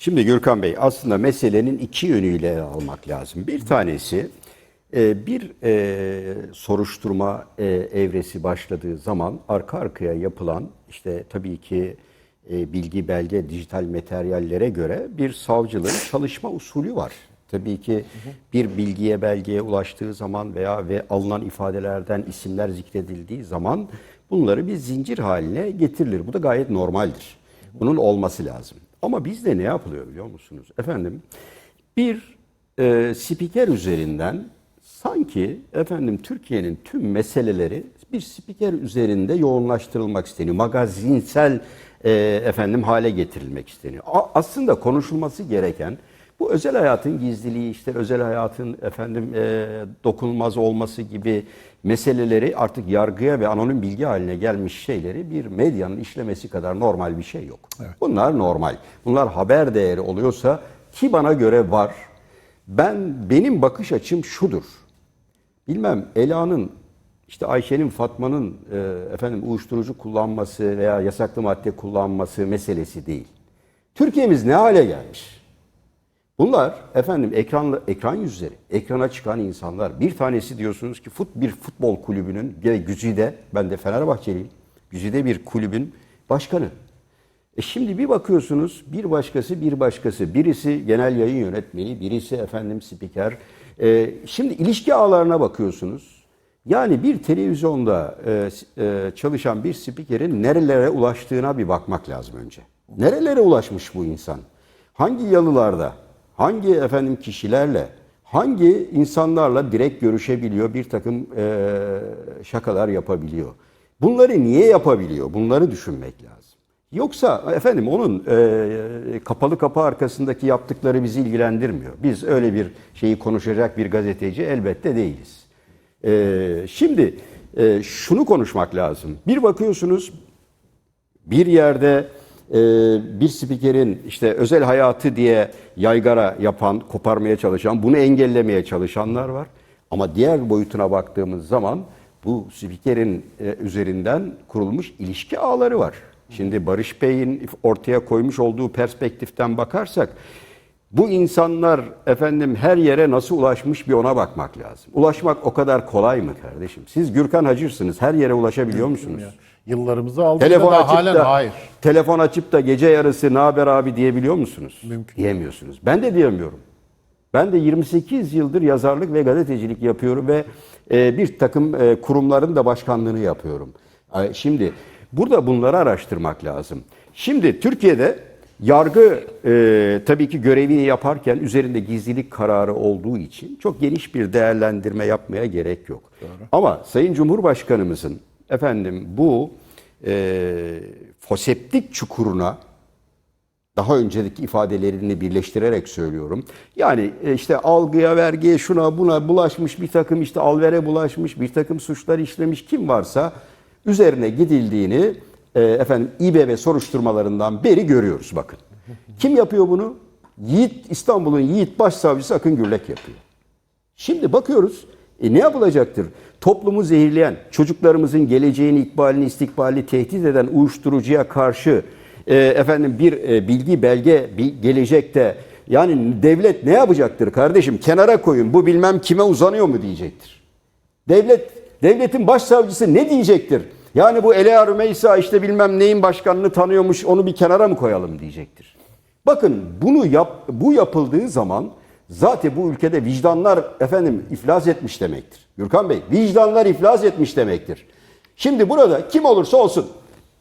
Şimdi Gürkan Bey aslında meselenin iki yönüyle almak lazım. Bir tanesi e, bir e, soruşturma e, evresi başladığı zaman arka arkaya yapılan işte tabii ki bilgi belge dijital materyallere göre bir savcılığın çalışma usulü var. Tabii ki bir bilgiye belgeye ulaştığı zaman veya ve alınan ifadelerden isimler zikredildiği zaman bunları bir zincir haline getirilir. Bu da gayet normaldir. Bunun olması lazım. Ama bizde ne yapılıyor biliyor musunuz? Efendim bir e, spiker üzerinden sanki efendim Türkiye'nin tüm meseleleri bir spiker üzerinde yoğunlaştırılmak isteniyor. Magazinsel e, efendim hale getirilmek isteniyor. A- aslında konuşulması gereken bu özel hayatın gizliliği, işte özel hayatın efendim e, dokunulmaz olması gibi meseleleri artık yargıya ve anonim bilgi haline gelmiş şeyleri bir medyanın işlemesi kadar normal bir şey yok. Bunlar normal. Bunlar haber değeri oluyorsa ki bana göre var. Ben benim bakış açım şudur. Bilmem Ela'nın işte Ayşe'nin Fatma'nın e, efendim uyuşturucu kullanması veya yasaklı madde kullanması meselesi değil. Türkiye'miz ne hale gelmiş? Bunlar efendim ekran ekran yüzleri, ekrana çıkan insanlar. Bir tanesi diyorsunuz ki fut bir futbol kulübünün Güzide, ben de Fenerbahçeliyim. Güzide bir kulübün başkanı. E şimdi bir bakıyorsunuz bir başkası bir başkası. Birisi genel yayın yönetmeni, birisi efendim spiker. E, şimdi ilişki ağlarına bakıyorsunuz. Yani bir televizyonda e, e, çalışan bir spikerin nerelere ulaştığına bir bakmak lazım önce. Nerelere ulaşmış bu insan? Hangi yalılarda, hangi efendim kişilerle, hangi insanlarla direkt görüşebiliyor, bir takım e, şakalar yapabiliyor. Bunları niye yapabiliyor? Bunları düşünmek lazım. Yoksa efendim onun e, kapalı kapı arkasındaki yaptıkları bizi ilgilendirmiyor. Biz öyle bir şeyi konuşacak bir gazeteci elbette değiliz. E, şimdi e, şunu konuşmak lazım. Bir bakıyorsunuz bir yerde e, bir spikerin işte özel hayatı diye yaygara yapan, koparmaya çalışan, bunu engellemeye çalışanlar var. Ama diğer boyutuna baktığımız zaman bu spikerin e, üzerinden kurulmuş ilişki ağları var. Şimdi Barış Bey'in ortaya koymuş olduğu perspektiften bakarsak bu insanlar efendim her yere nasıl ulaşmış bir ona bakmak lazım. Ulaşmak o kadar kolay mı kardeşim? Siz Gürkan Hacırsınız. Her yere ulaşabiliyor musunuz? Yıllarımızı aldı Telefon da açıp halen da hayır. telefon açıp da gece yarısı ne haber abi diyebiliyor musunuz? Mümkün. Diyemiyorsunuz. Ben de diyemiyorum. Ben de 28 yıldır yazarlık ve gazetecilik yapıyorum ve e, bir takım e, kurumların da başkanlığını yapıyorum. E, Şimdi burada bunları araştırmak lazım. Şimdi Türkiye'de yargı e, tabii ki görevini yaparken üzerinde gizlilik kararı olduğu için çok geniş bir değerlendirme yapmaya gerek yok. Ama Sayın Cumhurbaşkanımızın efendim bu e, foseptik çukuruna daha önceki ifadelerini birleştirerek söylüyorum. Yani e, işte algıya, vergiye, şuna buna bulaşmış bir takım işte alvere bulaşmış bir takım suçlar işlemiş kim varsa üzerine gidildiğini e, efendim İBB soruşturmalarından beri görüyoruz bakın. Kim yapıyor bunu? Yiğit İstanbul'un Yiğit Başsavcısı Akın Gürlek yapıyor. Şimdi bakıyoruz e, ne yapılacaktır? Toplumu zehirleyen, çocuklarımızın geleceğini, ikbalini, istikbalini tehdit eden uyuşturucuya karşı e, efendim bir e, bilgi belge bir gelecekte yani devlet ne yapacaktır kardeşim? Kenara koyun. Bu bilmem kime uzanıyor mu diyecektir. Devlet devletin başsavcısı ne diyecektir? Yani bu Elea Rümeysa işte bilmem neyin başkanını tanıyormuş onu bir kenara mı koyalım diyecektir. Bakın bunu yap, bu yapıldığı zaman zaten bu ülkede vicdanlar efendim iflas etmiş demektir. Gürkan Bey vicdanlar iflas etmiş demektir. Şimdi burada kim olursa olsun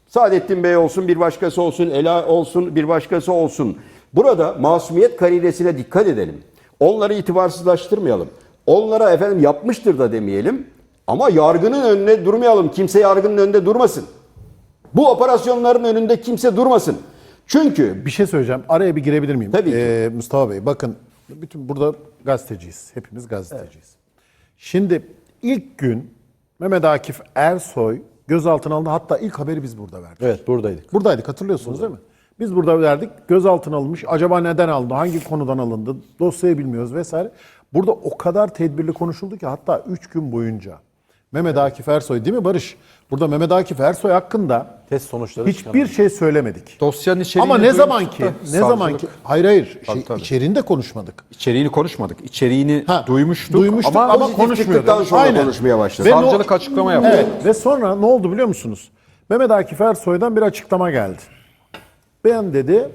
Saadettin Bey olsun bir başkası olsun Ela olsun bir başkası olsun. Burada masumiyet kariresine dikkat edelim. Onları itibarsızlaştırmayalım. Onlara efendim yapmıştır da demeyelim. Ama yargının önüne durmayalım. Kimse yargının önünde durmasın. Bu operasyonların önünde kimse durmasın. Çünkü Bir şey söyleyeceğim. Araya bir girebilir miyim? Tabii ki. Ee, Mustafa Bey bakın bütün burada gazeteciyiz. Hepimiz gazeteciyiz. Şimdi ilk gün Mehmet Akif Ersoy gözaltına alındı. Hatta ilk haberi biz burada verdik. Evet buradaydık. Buradaydık hatırlıyorsunuz değil mi? Biz burada verdik. Gözaltına alınmış. Acaba neden alındı? Hangi konudan alındı? Dosyayı bilmiyoruz vesaire. Burada o kadar tedbirli konuşuldu ki hatta 3 gün boyunca Mehmet Akif Ersoy değil mi Barış? Burada Mehmet Akif Ersoy hakkında Test sonuçları hiçbir şey söylemedik. Dosyanın içeriğini Ama ne zaman ki, ne savcılık zaman ki, hayır hayır, Tabii, şey, tabii. içeriğinde konuşmadık. içeriğini konuşmadık. İçeriğini Ha, duymuştuk, duymuştuk ama, ama, çıktıktan konuşmuyorduk. sonra konuşmaya başladı. Ve no- savcılık açıklama yaptı. Evet ve sonra ne oldu biliyor musunuz? Mehmet Akif Ersoy'dan bir açıklama geldi. Ben dedi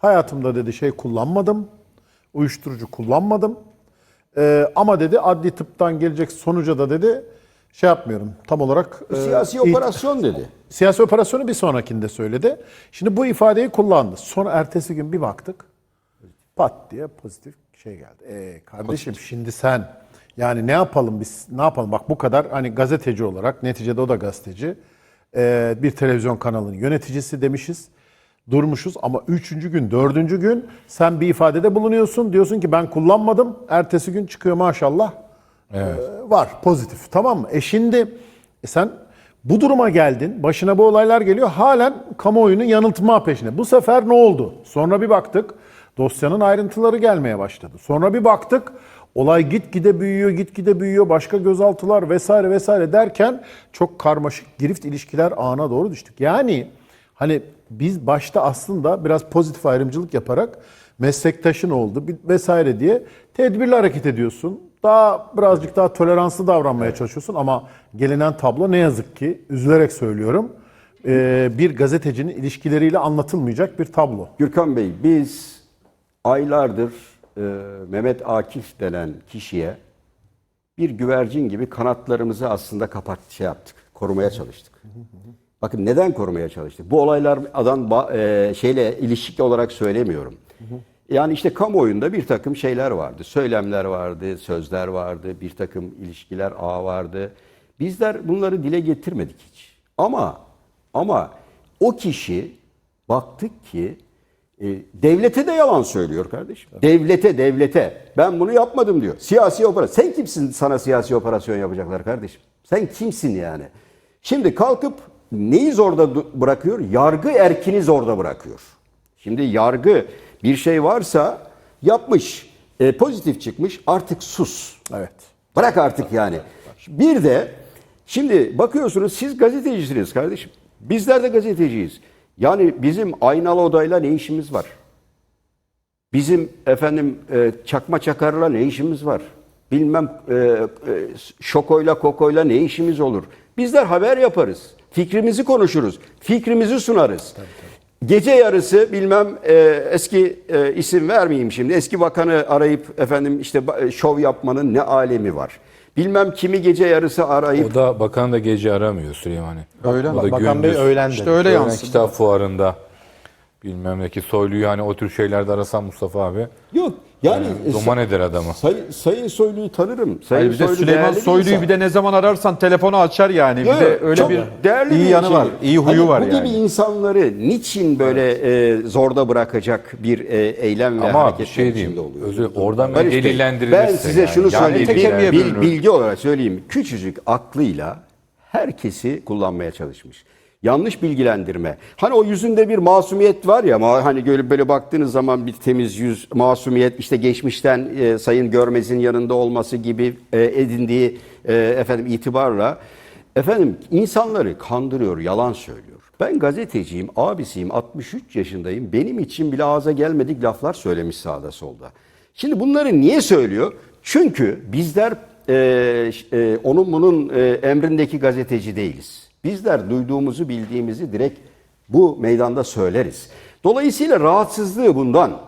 hayatımda dedi şey kullanmadım. Uyuşturucu kullanmadım. Ee, ama dedi adli tıptan gelecek sonuca da dedi şey yapmıyorum. Tam olarak e, Siyasi it- operasyon dedi. Siyasi operasyonu bir sonrakinde söyledi. Şimdi bu ifadeyi kullandı. Sonra ertesi gün bir baktık. Pat diye pozitif şey geldi. E kardeşim şimdi sen yani ne yapalım biz ne yapalım bak bu kadar hani gazeteci olarak neticede o da gazeteci. e, bir televizyon kanalının yöneticisi demişiz. Durmuşuz ama üçüncü gün, dördüncü gün sen bir ifadede bulunuyorsun. Diyorsun ki ben kullanmadım. Ertesi gün çıkıyor maşallah. E, var pozitif tamam mı? E şimdi e sen bu duruma geldin. Başına bu olaylar geliyor. Halen kamuoyunun yanıltma peşinde. Bu sefer ne oldu? Sonra bir baktık. Dosyanın ayrıntıları gelmeye başladı. Sonra bir baktık. Olay gitgide büyüyor, gitgide büyüyor. Başka gözaltılar vesaire vesaire derken çok karmaşık girift ilişkiler ağına doğru düştük. Yani hani biz başta aslında biraz pozitif ayrımcılık yaparak meslektaşın oldu vesaire diye tedbirli hareket ediyorsun. Daha birazcık daha toleranslı davranmaya çalışıyorsun ama gelinen tablo ne yazık ki üzülerek söylüyorum e, bir gazetecinin ilişkileriyle anlatılmayacak bir tablo. Gürkan Bey biz aylardır e, Mehmet Akif denen kişiye bir güvercin gibi kanatlarımızı aslında kapat şey yaptık. Korumaya çalıştık. Bakın neden korumaya çalıştık? Bu olaylardan ba- e, şeyle ilişkili olarak söylemiyorum. Yani işte kamuoyunda bir takım şeyler vardı. Söylemler vardı, sözler vardı, bir takım ilişkiler ağı vardı. Bizler bunları dile getirmedik hiç. Ama ama o kişi baktık ki e, devlete de yalan söylüyor kardeşim. Devlete, devlete. Ben bunu yapmadım diyor. Siyasi operasyon. Sen kimsin sana siyasi operasyon yapacaklar kardeşim? Sen kimsin yani? Şimdi kalkıp neyi zorda bırakıyor? Yargı erkini zorda bırakıyor. Şimdi yargı bir şey varsa yapmış, e, pozitif çıkmış artık sus. Evet. Bırak artık yani. Bir de şimdi bakıyorsunuz siz gazetecisiniz kardeşim. Bizler de gazeteciyiz. Yani bizim aynalı odayla ne işimiz var? Bizim efendim e, çakma çakarla ne işimiz var? Bilmem e, e, şokoyla kokoyla ne işimiz olur? Bizler haber yaparız. Fikrimizi konuşuruz. Fikrimizi sunarız. Gece yarısı bilmem e, eski e, isim vermeyeyim şimdi. Eski bakanı arayıp efendim işte e, şov yapmanın ne alemi var? Bilmem kimi gece yarısı arayıp O da bakan da gece aramıyor Süleyman'ı. Öyle o mi? Bakan Bey öğlen. İşte öyle yansıdı. kitap fuarında bilmem ne ki Soylu'yu hani o tür şeylerde arasan Mustafa abi yok yani e, duman eder adamı. Sayın, Sayın Soylu'yu tanırım. Sayın Hayır bir de Soylu Süleyman bir Soylu'yu bir de ne zaman ararsan telefonu açar yani. Bir Yok, de öyle çok bir değerli iyi bir yanı şey. var. iyi huyu Hani var bu yani. gibi insanları niçin böyle e, zorda bırakacak bir e, eylem ve Ama bir hareketler şey diyeyim. oluyor? Özür, oradan bir Barış Bey, delillendirilirse. Ben size yani. şunu Yani söyleyeyim. tek bil- bilgi olarak söyleyeyim. Küçücük aklıyla herkesi kullanmaya çalışmış. Yanlış bilgilendirme. Hani o yüzünde bir masumiyet var ya, hani böyle, böyle baktığınız zaman bir temiz yüz, masumiyet, işte geçmişten e, Sayın Görmez'in yanında olması gibi e, edindiği e, efendim itibarla efendim insanları kandırıyor, yalan söylüyor. Ben gazeteciyim, abisiyim, 63 yaşındayım. Benim için bile ağza gelmedik laflar söylemiş sağda solda. Şimdi bunları niye söylüyor? Çünkü bizler e, e, onun bunun e, emrindeki gazeteci değiliz. Bizler duyduğumuzu bildiğimizi direkt bu meydanda söyleriz. Dolayısıyla rahatsızlığı bundan.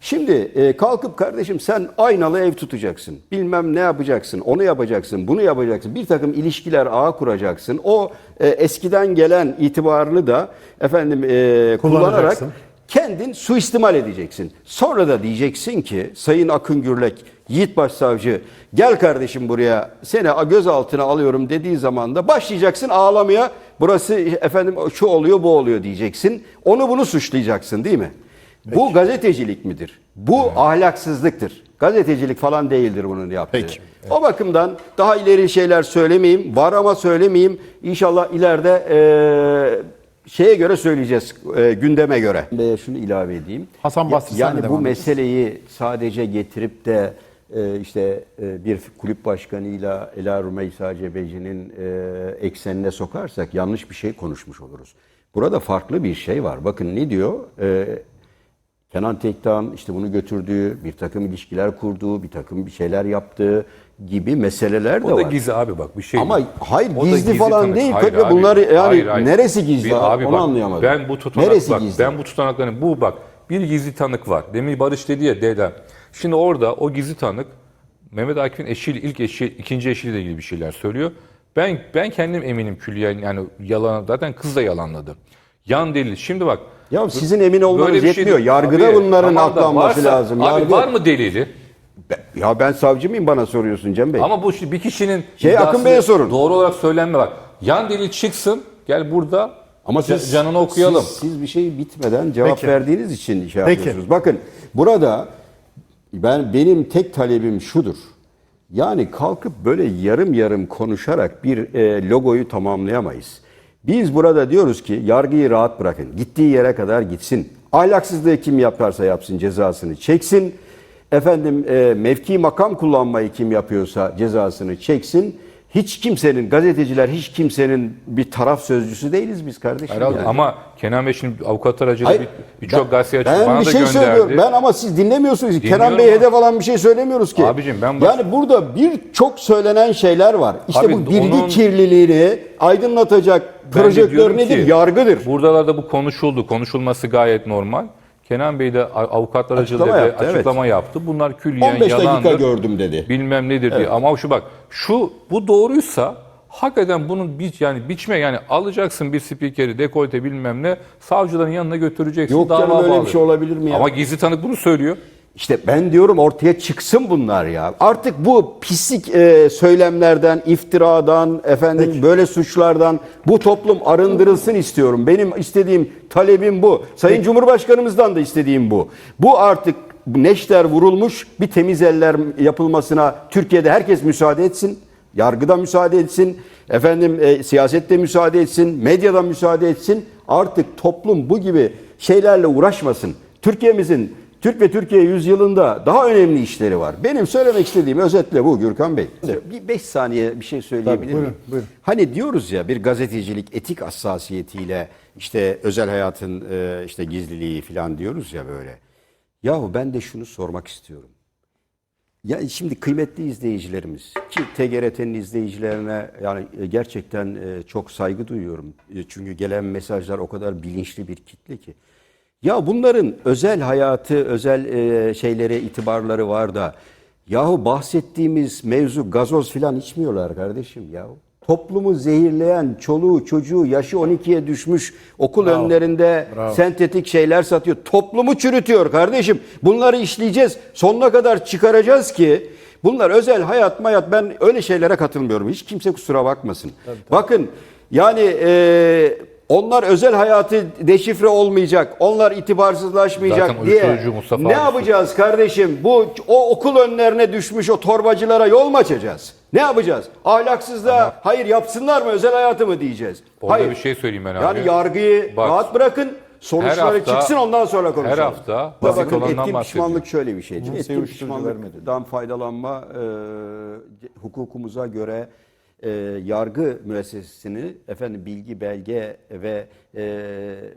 Şimdi e, kalkıp kardeşim sen aynalı ev tutacaksın. Bilmem ne yapacaksın, onu yapacaksın, bunu yapacaksın. Bir takım ilişkiler ağı kuracaksın. O e, eskiden gelen itibarını da efendim e, kullanarak kendin suistimal edeceksin. Sonra da diyeceksin ki Sayın Akın Gürlek, Yiğit Başsavcı gel kardeşim buraya seni gözaltına alıyorum dediği zaman da başlayacaksın ağlamaya. Burası efendim şu oluyor bu oluyor diyeceksin. Onu bunu suçlayacaksın değil mi? Bu gazetecilik midir? Bu ahlaksızlıktır. Gazetecilik falan değildir bunun yaptığı. Peki. O bakımdan daha ileri şeyler söylemeyeyim. Var ama söylemeyeyim. İnşallah ileride eee, şeye göre söyleyeceğiz. eee, gündeme göre. Ve şunu ilave edeyim. Hasan Ya- Basri, sen Yani bu meseleyi sadece getirip de e, işte e, bir kulüp başkanıyla Ela Rumeysa Cebeci'nin e, eksenine sokarsak yanlış bir şey konuşmuş oluruz. Burada farklı bir şey var. Bakın ne diyor? E, Kenan Tekdağ'ın işte bunu götürdüğü, bir takım ilişkiler kurduğu, bir takım bir şeyler yaptığı gibi meseleler de O da var. gizli abi bak bir şey. Ama hayır O da gizli, falan tanık. değil. Hayır Tabii abi. bunları yani Hayır, hayır. neresi gizli Bir- abi onu bak, anlayamadım. Ben bu tutanak neresi bak, gizli? ben bu tutanakların bu bak bir gizli tanık var. Demin Barış dedi ya dedem. Şimdi orada o gizli tanık Mehmet Akif'in eşiyle ilk eşi ikinci eşiyle ilgili bir şeyler söylüyor. Ben ben kendim eminim külliyen yani yalan zaten kız da yalanladı. Yan delil. Şimdi bak Ya sizin emin olmanız şey yetmiyor. değil. Yargıda Abi, bunların tamam aklanması varsa- lazım. Abi Yargı- var mı delili? Ya ben savcı mıyım bana soruyorsun Cem Bey? Ama bu bir kişinin Şey, Akın Bey'e sorun. Doğru olarak söylenme bak. Yan delil çıksın. Gel burada Ama siz, canını okuyalım. Siz, siz bir şey bitmeden cevap Peki. verdiğiniz için şey Peki. yapıyorsunuz. Bakın burada ben benim tek talebim şudur. Yani kalkıp böyle yarım yarım konuşarak bir e, logoyu tamamlayamayız. Biz burada diyoruz ki yargıyı rahat bırakın. Gittiği yere kadar gitsin. Ahlaksızlığı kim yaparsa yapsın cezasını çeksin. Efendim e, mevki makam kullanmayı kim yapıyorsa cezasını çeksin. Hiç kimsenin, gazeteciler hiç kimsenin bir taraf sözcüsü değiliz biz kardeşim. Herhalde. yani. Ama Kenan Bey şimdi avukat aracılığıyla Hayır, bir- birçok ben- gazeteci ben bana bir da şey gönderdi. söylüyorum. Ben ama siz dinlemiyorsunuz. Kenan Dinliyorum Bey'e ama- hedef alan bir şey söylemiyoruz ki. Abicim ben baş- Yani burada birçok söylenen şeyler var. İşte Abi bu bilgi onun- kirliliğini aydınlatacak projektör nedir? ki, Yargıdır. Buralarda bu konuşuldu. Konuşulması gayet normal. Kenan Bey de avukatlar Açıklama yaptı, evet. açıklama yaptı. Bunlar külliyen 15 dakika yalandır. gördüm dedi. Bilmem nedir diye. Ama şu bak şu bu doğruysa hakikaten bunun bir yani biçme yani alacaksın bir spikeri dekolte bilmem ne savcıların yanına götüreceksin. Yok canım, öyle bir şey olabilir mi ya? Ama gizli tanık bunu söylüyor. İşte ben diyorum ortaya çıksın bunlar ya. Artık bu pislik e, söylemlerden, iftiradan, efendim böyle suçlardan bu toplum arındırılsın istiyorum. Benim istediğim talebim bu. Sayın Cumhurbaşkanımızdan da istediğim bu. Bu artık neşter vurulmuş bir temiz eller yapılmasına Türkiye'de herkes müsaade etsin. Yargıda müsaade etsin. Efendim e, siyasette müsaade etsin. Medyada müsaade etsin. Artık toplum bu gibi şeylerle uğraşmasın. Türkiye'mizin Türk ve Türkiye yüzyılında daha önemli işleri var. Benim söylemek istediğim özetle bu Gürkan Bey. Bir 5 saniye bir şey söyleyebilir buyurun, miyim? buyurun. Hani diyoruz ya bir gazetecilik etik hassasiyetiyle işte özel hayatın e, işte gizliliği falan diyoruz ya böyle. Yahu ben de şunu sormak istiyorum. Ya şimdi kıymetli izleyicilerimiz ki TGRT'nin izleyicilerine yani e, gerçekten e, çok saygı duyuyorum. Çünkü gelen mesajlar o kadar bilinçli bir kitle ki. Ya bunların özel hayatı, özel e, şeylere itibarları var da yahu bahsettiğimiz mevzu gazoz filan içmiyorlar kardeşim yahu. Toplumu zehirleyen çoluğu çocuğu yaşı 12'ye düşmüş okul önlerinde sentetik şeyler satıyor. Toplumu çürütüyor kardeşim. Bunları işleyeceğiz. Sonuna kadar çıkaracağız ki bunlar özel hayat mayat ben öyle şeylere katılmıyorum. Hiç kimse kusura bakmasın. Bakın yani e, onlar özel hayatı deşifre olmayacak. Onlar itibarsızlaşmayacak Zaten diye. Mustafa ne abi. yapacağız kardeşim? Bu o okul önlerine düşmüş o torbacılara yol mu açacağız? Ne yapacağız? Ahlaksızlığa hayır yapsınlar mı özel hayatı mı diyeceğiz? Orada hayır. bir şey söyleyeyim ben abi. Yani yargıyı Bak, rahat bırakın. Sonuçları hafta- çıksın ondan sonra konuşalım. her hafta basit bakın olandan etkin pişmanlık şöyle bir şeydir. Etkin pişmanlıktan faydalanma e, hukukumuza göre e, yargı müessesesini efendim bilgi, belge ve e,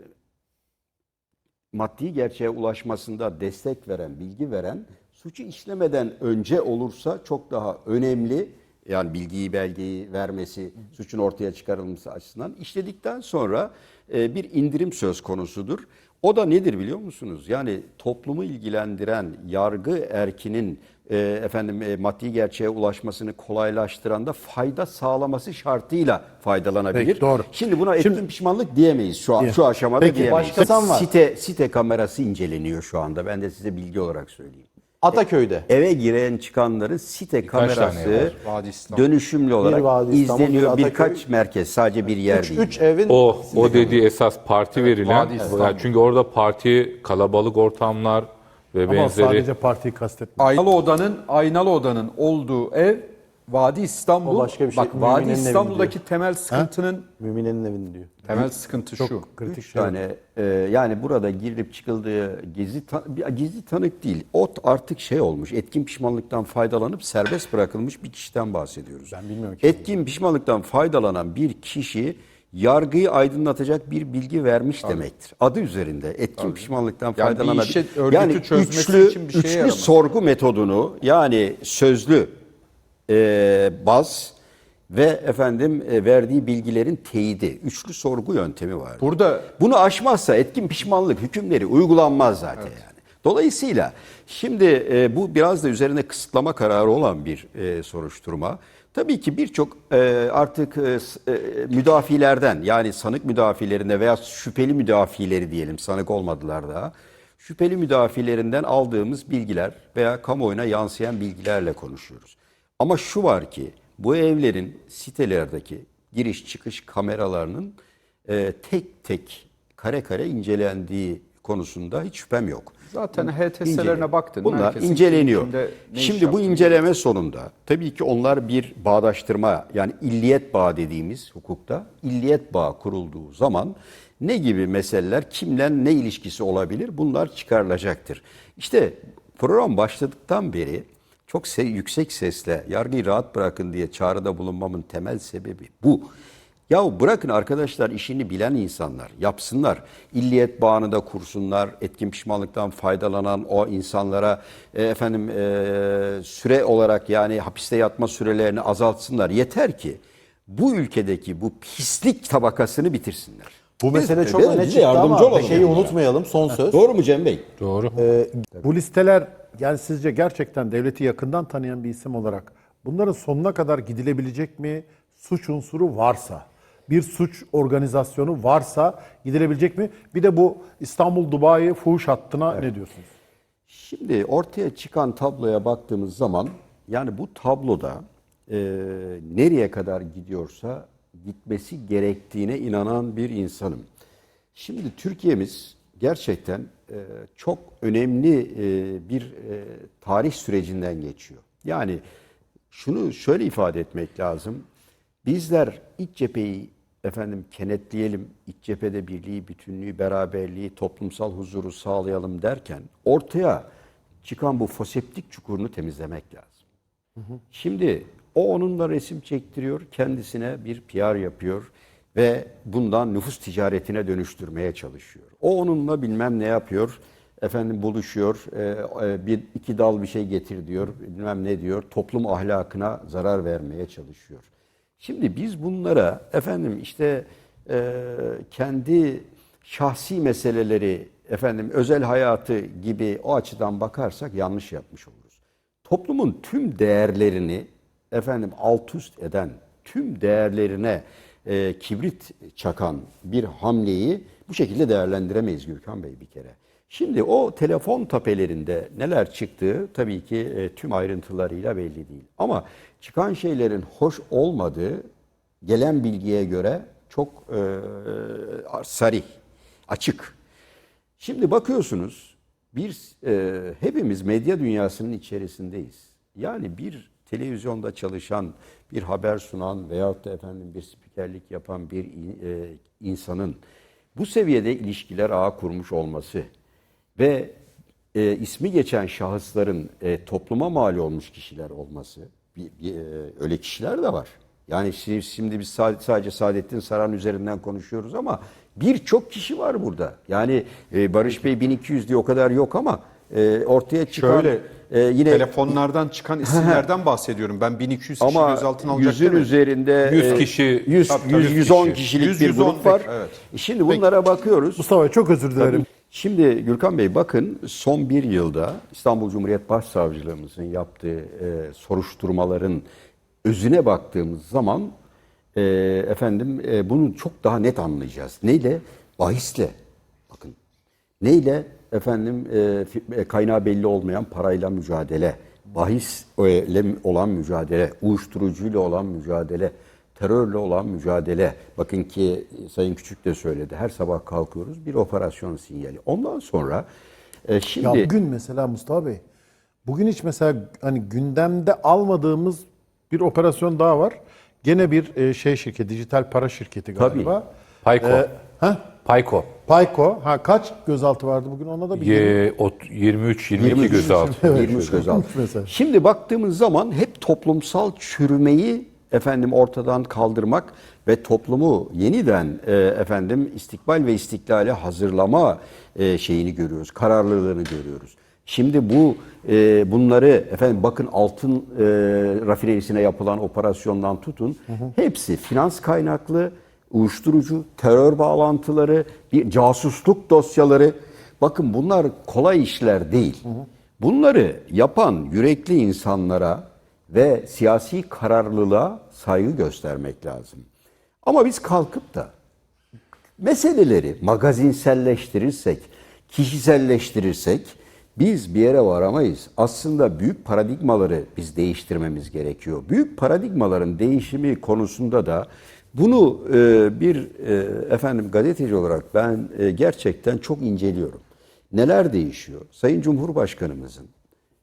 maddi gerçeğe ulaşmasında destek veren, bilgi veren suçu işlemeden önce olursa çok daha önemli. Yani bilgiyi, belgeyi vermesi, suçun ortaya çıkarılması açısından işledikten sonra e, bir indirim söz konusudur. O da nedir biliyor musunuz? Yani toplumu ilgilendiren yargı erkinin e, efendim e, maddi gerçeğe ulaşmasını kolaylaştıran da fayda sağlaması şartıyla faydalanabilir. Peki, doğru. Şimdi buna etkin pişmanlık diyemeyiz şu an, şu aşamada Peki, diyemeyiz. başkası var. Site site kamerası inceleniyor şu anda. Ben de size bilgi olarak söyleyeyim. Ataköy'de. Eve giren çıkanların site Birkaç tane kamerası var. Vadi İstanbul. dönüşümlü olarak Vadi İstanbul, bir izleniyor. Ataköy. Birkaç merkez sadece bir yer Üç, değil. üç evin O o dediği esas parti verilen. Vadi İstanbul. Yani çünkü orada parti kalabalık ortamlar ve Ama benzeri. sadece partiyi kastetmiyor. Aynalı odanın Aynalı odanın olduğu ev Vadi İstanbul. O başka bir şey. Bak Vadi evi İstanbul'daki temel sıkıntının Mümine'nin evini diyor. Temel sıkıntı şu. Çok kritik Üç şey. tane e, yani burada girilip çıkıldığı gizli ta- gizli tanık değil. O t- artık şey olmuş. Etkin pişmanlıktan faydalanıp serbest bırakılmış bir kişiden bahsediyoruz. Ben bilmiyorum ki. Etkin pişmanlıktan faydalanan bir kişi yargıyı aydınlatacak bir bilgi vermiş demektir. Adı üzerinde etkin pişmanlıktan Yani örgütü çözmesi üçlü, için bir şeye üçlü yaramaz. sorgu metodunu yani sözlü e, baz ve efendim e, verdiği bilgilerin teyidi, üçlü sorgu yöntemi var. Burada Bunu aşmazsa etkin pişmanlık hükümleri uygulanmaz zaten yani. Dolayısıyla şimdi e, bu biraz da üzerine kısıtlama kararı olan bir e, soruşturma. Tabii ki birçok e, artık e, müdafilerden yani sanık müdafilerinde veya şüpheli müdafileri diyelim sanık olmadılar daha. Şüpheli müdafilerinden aldığımız bilgiler veya kamuoyuna yansıyan bilgilerle konuşuyoruz. Ama şu var ki bu evlerin sitelerdeki giriş çıkış kameralarının e, tek tek kare kare incelendiği konusunda hiç şüphem yok. Zaten HTS'lerine baktın. Bunlar herkesin inceleniyor. Şimdi bu inceleme sonunda tabii ki onlar bir bağdaştırma yani illiyet bağı dediğimiz hukukta illiyet bağı kurulduğu zaman ne gibi meseleler kimle ne ilişkisi olabilir bunlar çıkarılacaktır. İşte program başladıktan beri çok se- yüksek sesle yargıyı rahat bırakın diye çağrıda bulunmamın temel sebebi bu. Ya bırakın arkadaşlar işini bilen insanlar yapsınlar. İlliyet bağını da kursunlar. Etkin pişmanlıktan faydalanan o insanlara e, efendim e, süre olarak yani hapiste yatma sürelerini azaltsınlar. Yeter ki bu ülkedeki bu pislik tabakasını bitirsinler. Bu mesele Biz- çok öne çıktı yardımcı ama olalım bir şeyi yani. unutmayalım son söz. Doğru mu Cem Bey? Doğru. Bu listeler yani sizce gerçekten devleti yakından tanıyan bir isim olarak bunların sonuna kadar gidilebilecek mi? Suç unsuru varsa, bir suç organizasyonu varsa gidilebilecek mi? Bir de bu İstanbul Dubai fuhuş hattına ne diyorsunuz? Şimdi ortaya çıkan tabloya baktığımız zaman yani bu tabloda e, nereye kadar gidiyorsa gitmesi gerektiğine inanan bir insanım. Şimdi Türkiye'miz gerçekten e, çok önemli e, bir e, tarih sürecinden geçiyor. Yani şunu şöyle ifade etmek lazım. Bizler iç cepheyi efendim kenetleyelim, iç cephede birliği, bütünlüğü, beraberliği, toplumsal huzuru sağlayalım derken ortaya çıkan bu foseptik çukurunu temizlemek lazım. Şimdi o onunla resim çektiriyor, kendisine bir PR yapıyor ve bundan nüfus ticaretine dönüştürmeye çalışıyor. O onunla bilmem ne yapıyor, efendim buluşuyor, e, e, bir iki dal bir şey getir diyor, bilmem ne diyor, toplum ahlakına zarar vermeye çalışıyor. Şimdi biz bunlara efendim işte e, kendi şahsi meseleleri, efendim özel hayatı gibi o açıdan bakarsak yanlış yapmış oluruz. Toplumun tüm değerlerini efendim alt üst eden, tüm değerlerine e, kibrit çakan bir hamleyi bu şekilde değerlendiremeyiz Gürkan Bey bir kere. Şimdi o telefon tapelerinde neler çıktığı tabii ki e, tüm ayrıntılarıyla belli değil. Ama çıkan şeylerin hoş olmadığı gelen bilgiye göre çok e, sarih, açık. Şimdi bakıyorsunuz bir e, hepimiz medya dünyasının içerisindeyiz. Yani bir televizyonda çalışan, bir haber sunan veyahut da efendim bir spikerlik yapan bir e, insanın bu seviyede ilişkiler ağı kurmuş olması ve e, ismi geçen şahısların e, topluma mal olmuş kişiler olması, bir, bir, e, öyle kişiler de var. Yani şi- şimdi biz sa- sadece Saadettin Saran üzerinden konuşuyoruz ama birçok kişi var burada. Yani e, Barış Bey 1200 diye o kadar yok ama e, ortaya çıkan Şöyle e, yine telefonlardan çıkan isimlerden bahsediyorum. Ben 1200 kişi ama gözaltına alacak yüzün demedim. üzerinde 100 e, kişi, 100, tabii tabii, 100, 100 110 kişi. kişilik 100, bir 110 grup var. evet. Şimdi bunlara bakıyoruz. Mustafa çok özür dilerim. Tabii. Şimdi Gürkan Bey bakın son bir yılda İstanbul Cumhuriyet Başsavcılığımızın yaptığı e, soruşturmaların özüne baktığımız zaman e, efendim e, bunu çok daha net anlayacağız. Neyle? Bahisle. Bakın. Neyle? Efendim e, e, kaynağı belli olmayan parayla mücadele, bahisle olan mücadele, uyuşturucuyla olan mücadele, terörle olan mücadele. Bakın ki Sayın Küçük de söyledi. Her sabah kalkıyoruz bir operasyon sinyali. Ondan sonra e, Ya şimdi bugün mesela Mustafa Bey, bugün hiç mesela hani gündemde almadığımız bir operasyon daha var. Gene bir e, şey şirketi, dijital para şirketi Tabii. galiba. Payko. Ee, ha? Payko. Payko. Ha kaç gözaltı vardı bugün ona da bir Ye, ot- 23 22 gözaltı. 23 gözaltı. mesela. Şimdi baktığımız zaman hep toplumsal çürümeyi efendim ortadan kaldırmak ve toplumu yeniden e, efendim istikbal ve istiklale hazırlama e, şeyini görüyoruz. Kararlılığını görüyoruz. Şimdi bu e, bunları efendim bakın altın e, rafinerisine yapılan operasyondan tutun hepsi finans kaynaklı, uyuşturucu, terör bağlantıları, bir casusluk dosyaları. Bakın bunlar kolay işler değil. Bunları yapan yürekli insanlara ve siyasi kararlılığa saygı göstermek lazım. Ama biz kalkıp da meseleleri magazinselleştirirsek, kişiselleştirirsek biz bir yere varamayız. Aslında büyük paradigmaları biz değiştirmemiz gerekiyor. Büyük paradigmaların değişimi konusunda da bunu e, bir e, efendim gazeteci olarak ben e, gerçekten çok inceliyorum. Neler değişiyor? Sayın Cumhurbaşkanımızın,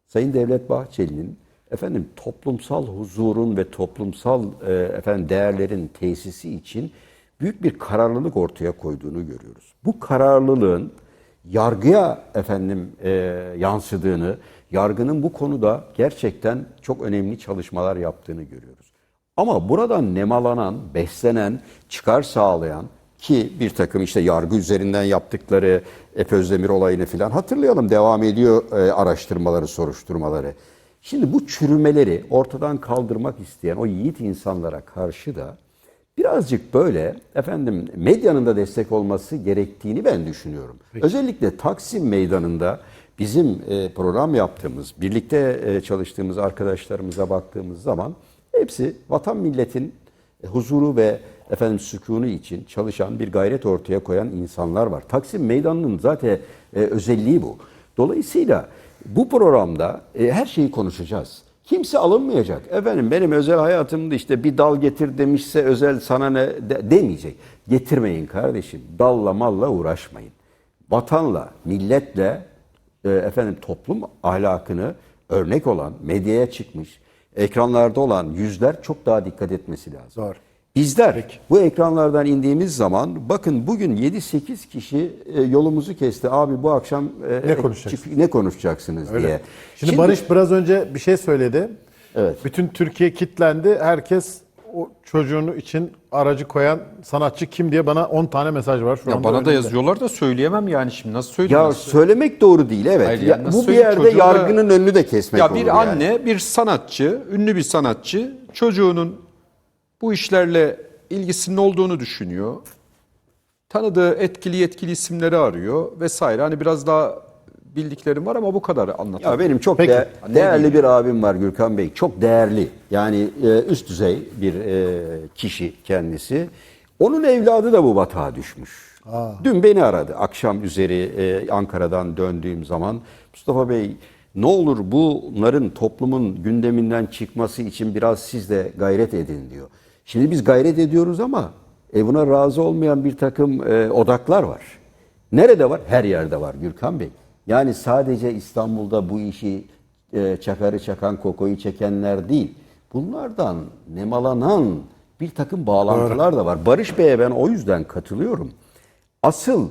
Sayın Devlet Bahçeli'nin efendim toplumsal huzurun ve toplumsal e, efendim değerlerin tesisi için büyük bir kararlılık ortaya koyduğunu görüyoruz. Bu kararlılığın yargıya efendim e, yansıdığını, yargının bu konuda gerçekten çok önemli çalışmalar yaptığını görüyoruz. Ama buradan nemalanan, beslenen, çıkar sağlayan ki bir takım işte yargı üzerinden yaptıkları Efe Özdemir olayını falan hatırlayalım. Devam ediyor e, araştırmaları, soruşturmaları. Şimdi bu çürümeleri ortadan kaldırmak isteyen o yiğit insanlara karşı da birazcık böyle efendim medyanın da destek olması gerektiğini ben düşünüyorum. Özellikle Taksim Meydanı'nda bizim e, program yaptığımız, birlikte e, çalıştığımız arkadaşlarımıza baktığımız zaman hepsi vatan milletin e, huzuru ve efendim sükunu için çalışan bir gayret ortaya koyan insanlar var. Taksim Meydanı'nın zaten e, özelliği bu. Dolayısıyla bu programda e, her şeyi konuşacağız. Kimse alınmayacak. Efendim benim özel hayatımda işte bir dal getir demişse özel sana ne de- demeyecek. Getirmeyin kardeşim. Dalla malla uğraşmayın. Vatanla, milletle e, efendim toplum ahlakını örnek olan, medyaya çıkmış, ekranlarda olan yüzler çok daha dikkat etmesi lazım. Doğru. Bizler bu ekranlardan indiğimiz zaman bakın bugün 7-8 kişi e, yolumuzu kesti. Abi bu akşam e, Ne konuşacaksınız? çık- ne konuşacaksınız diye. Şimdi, Barış biraz önce bir şey söyledi. Evet. Bütün Türkiye kitlendi. Herkes o çocuğunu için aracı koyan sanatçı kim diye bana 10 tane mesaj var şu Ya anda. bana da önümde. yazıyorlar da söyleyemem yani şimdi nasıl söyleyeyim? Ya Nasıl- söylemek doğru değil evet. Hayır, Ya yani bu bir yerde Çocuğu da- yargının önünü de kesmek Ya olur bir yani. anne, bir sanatçı, ünlü bir sanatçı çocuğunun bu işlerle ilgisinin olduğunu düşünüyor. Tanıdığı etkili yetkili isimleri arıyor vesaire. Hani biraz daha bildiklerim var ama bu kadar anlatayım. Ya benim çok Peki. de- değerli bir abim var Gürkan Bey. Çok değerli. Yani e, üst düzey bir e, kişi kendisi. Onun evladı da bu batağa düşmüş. Dün beni aradı akşam üzeri e, Ankara'dan döndüğüm zaman. Mustafa Bey ne olur bunların toplumun gündeminden çıkması için biraz siz de gayret edin diyor. Şimdi biz gayret ediyoruz ama e, buna razı olmayan bir takım e, odaklar var. Nerede var? Her yerde var Gürkan Bey. Yani sadece İstanbul'da bu işi e, çakarı çakan kokoyu çekenler değil. Bunlardan nemalanan bir takım bağlantılar da var. Barış Bey'e ben o yüzden katılıyorum. Asıl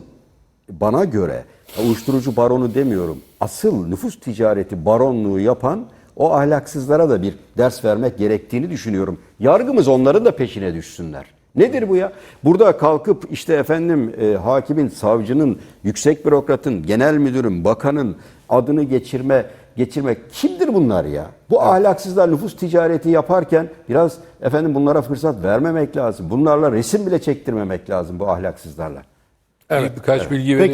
bana göre uyuşturucu baronu demiyorum. Asıl nüfus ticareti baronluğu yapan o ahlaksızlara da bir ders vermek gerektiğini düşünüyorum. Yargımız onların da peşine düşsünler. Nedir bu ya? Burada kalkıp işte efendim e, hakimin, savcının, yüksek bürokratın, genel müdürün, bakanın adını geçirme geçirmek kimdir bunlar ya? Bu ahlaksızlar nüfus ticareti yaparken biraz efendim bunlara fırsat vermemek lazım. Bunlarla resim bile çektirmemek lazım bu ahlaksızlarla. Evet. Birkaç bilgi vereyim.